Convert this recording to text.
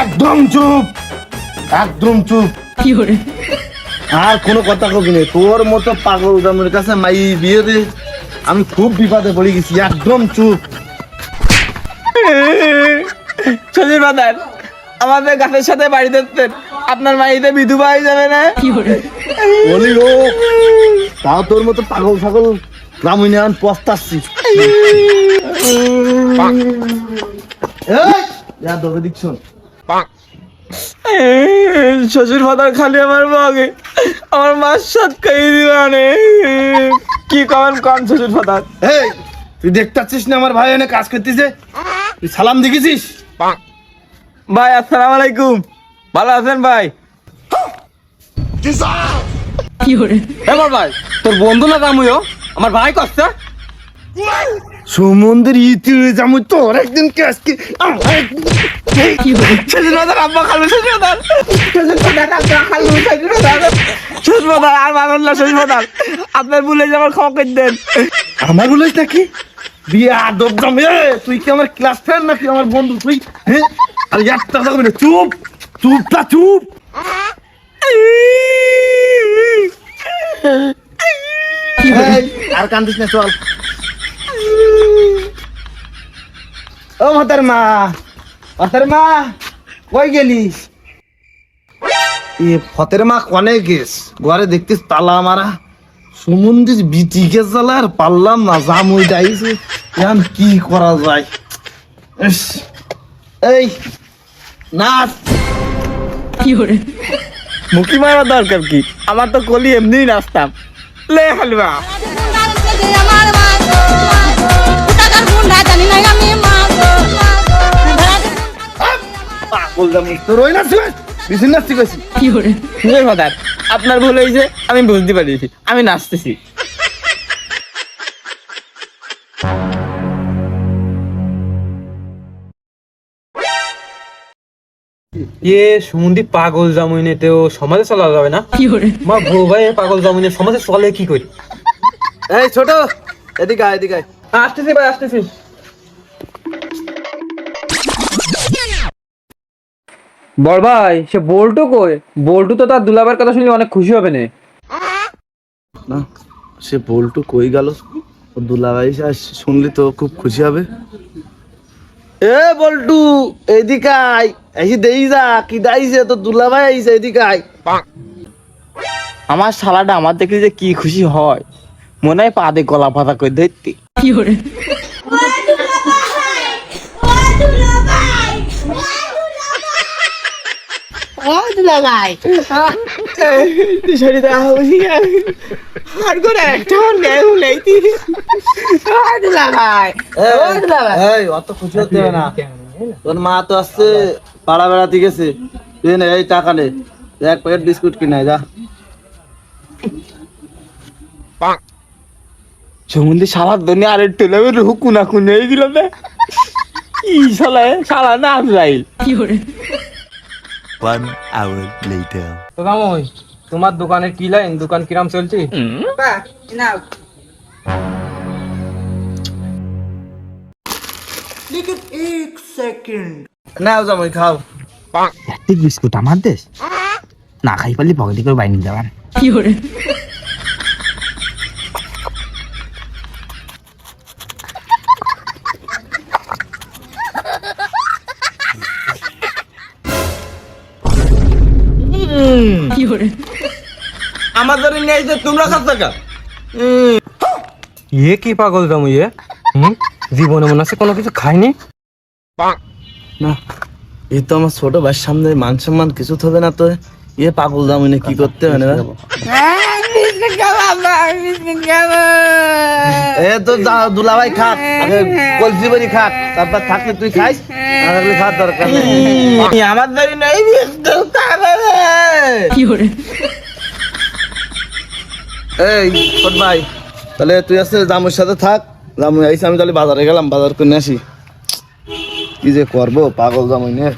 একদম চুপ। একদম চুপ। কি করে? আর কোনো কথা কবি নেই। তোর মতো পাগল দামের কাছে মাই বিয়ে দে। আমি খুব বিপদে পড়ে গেছি। একদম চুপ। সজির বাদান আমাদের গাছের সাথে বাড়ি ধরতেন আপনার মাইতে বিধবা হয়ে যাবে না? কি করে? বলি ও তাও তোর মতো পাগল ছাগল গ্রামীণ এখন পস্তাচ্ছি। এই! দোকে দিচ্ছ। শ্বশুর ফাদার খালি আমার বাগে আমার মার সাত খাইয়ে দিবানে কি কমেন কম শ্বশুর ফাদার? এই তুই দেখতে পাচ্ছিস না আমার ভাই এনে কাজ করতেছে? তুই সালাম দেখেছিস ভাই আসসালামু আলাইকুম। ভালো আছেন ভাই? 有人，এবার ভাই তোর বন্ধু না জামুইও আমার ভাই কষ্ট। সমুদ্রের ইতিরে যাব তোর একদিন কে আজকেআব্বা খালু আর মানুষ না শ্বশুর আপনার ভুলে যাবার ক্ষমা দেন। আমার বলিস নাকি? বিয়ে আদব দাম তুই কি আমার ক্লাস ফ্রেন্ড নাকি আমার বন্ধু? তুই হ্যাঁ আর একটা না চুপ চুপটা চুপ। আর কান্দিস না চল। ও মাতার মা মাতার মা কই গেলিস এ ফতের মা কনে গেস? ঘরে দেখতিস তালা মারা। সমুদ্রের বিটিকে জ্বালা আর পারলাম না জামুই ডাইছে এখন কি করা যায়? এই নাচ। 有人，মুখি মারা দরকার কি? আমার তো কলি এমনি নাচতাম। লে হালুয়া। বললাম তোর ওই নাচতে বেশি নাচতে কি করে? আপনার ভুল হয়েছে আমি বুঝতে পারিছি আমি নাচতেছি। ইয়ে সুমন্দি পাগল জামুইনেতেও সমাজে চলা যাবে না? কি করে? মা ভো ভাই পাগল জামুইনে সমাজে চলে কি করি? এই ছোট এদিকে এদিকে আসতেছি ভাই আসতেছি। বল ভাই সে বল্টু কই? বল্টু তো তার দুলাবার কথা শুনলে অনেক খুশি হবে না। না সে বল্টু কই গেল? ও দুলাভাই শুনলি তো খুব খুশি হবে। এ বল্টু এদিকে আয়। এসে দেই যা কি দাইছে তো দুলাভাই আইছে এদিকে আয়। আমার শালাটা আমার দেখলে যে কি খুশি হয়। মনে হয় পা দিয়ে গলা পাতা করে ধরতে। আর একটা নেউ লাইতি আর আর এই অত খুশি হতে না। তোর মা তো আসছে পাড়া বেড়াতে গেছে। না এই টাকা নে। এক প্যাকেট বিস্কুট কিনে যা। সমুদ্রে সালার ধরে আর একটু লেবে কুনা কুনে হয়ে গেল সালায় সালা না যাই। কি করে? One hour later. তো জামুই তোমার দোকানে কি লাইন? দোকান কিরাম চলছে? নাও। জামাই খাও। বিস্কুট আমার দেশ? না খাই পারলে পকেটে করে বাইনি কি 有人，有人，আমার ধরে নিয়ে এসে তোমরা খাচ্ছ কা ইয়ে কি পাগল জামু ইয়ে জীবনে মনে আছে কোনো কিছু খাইনি? না। এ তো আমার ছোট ভাইয়ের সামনে মান সম্মান কিছু থাকবে না তো। ইয়ে পাগল দাম কি করতে হবে না? এ তো দুলাভাই খাক আগে কলসি বাড়ি খাক তারপর থাকলে তুই খাইস না খাওয়ার দরকার নেই। আমার ধরে নেই বিস্কুট খাবে এই ছোট ভাই তাহলে তুই আছে জামুর সাথে থাক জামু আইসি আমি তাহলে বাজারে গেলাম বাজার করে নিয়ে আসি। কি যে করব পাগল জামুই নিয়ে।